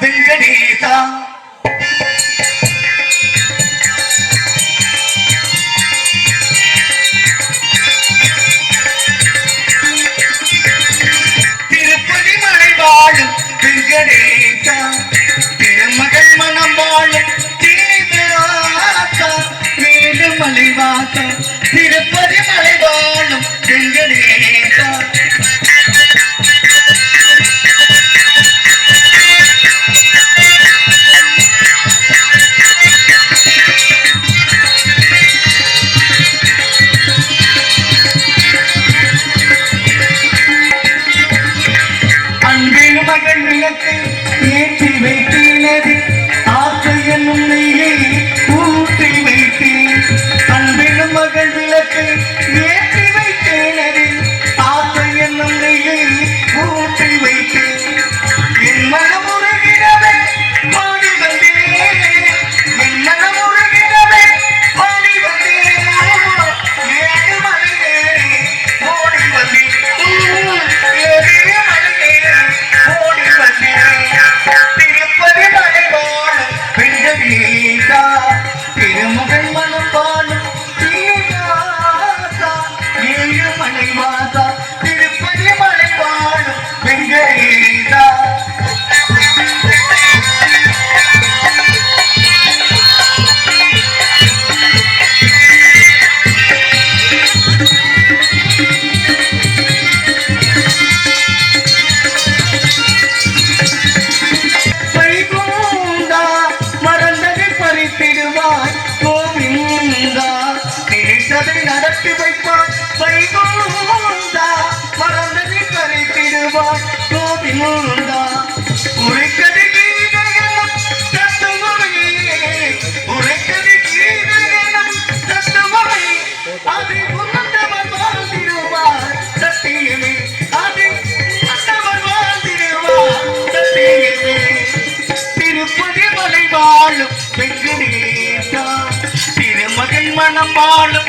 வெங்கடேசா திருப்பதி மலை வாழும் வெங்கடேசா திருமகள் மனம் வாழும் மேலும் மலைவாசம் Yeah. திருமுகன் மனம் அதை நடத்தி வைப்பான் வைகோந்தா மறந்ததை கரைத்திடுவான் கோவிந்தா உரைக்கதை திருப்பதி மலை வாழும் பெண்குடியே திருமகன் மனம் வாழும்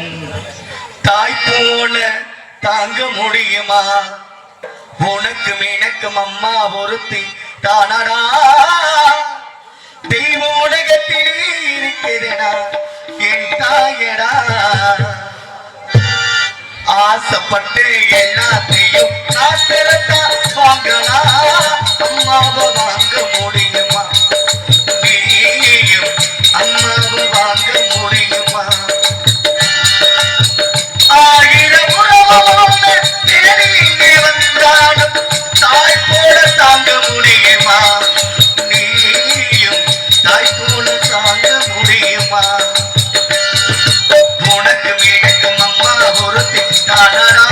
போல தாங்க முடியுமா? உனக்கும் எனக்கும் அம்மா ஒருத்தி தானடா? தெய்வ உலகத்திலே இருக்கிறடா என் தாயடா. ஆசைப்பட்டு எல்லாத்தையும் காத்து அம்மா. உனக்கு மீனக்கும் அம்மா ஒரு திட்டாளரா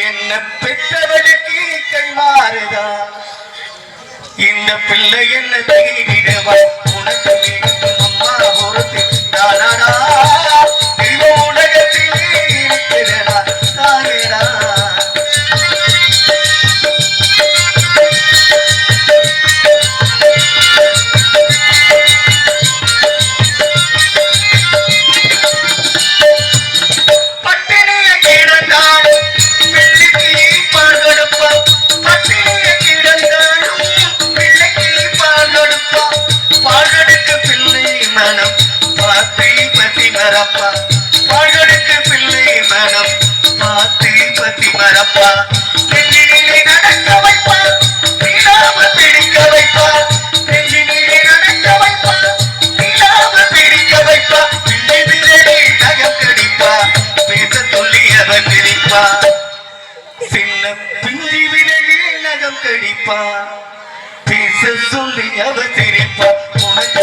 என்ன பெற்றவளுக்கு கை மாறுதா? இந்த பிள்ளை என்ன தைரிடவா உனக்கு அம்மா பொறுத்து தானாடா நெஞ்சினிலே நடக்க வைப்பா. நீளாம பிடிக்க வைப்பா. நெஞ்சினிலே நடக்க வைப்பா. நீளாம பிடிக்க வைப்பா. பிள்ளை விரலே நகம் பேச சொல்லி அவன் சின்ன பிள்ளை நகம் கடிப்பா பேச சொல்லி அவ சிரிப்பா. உனக்கு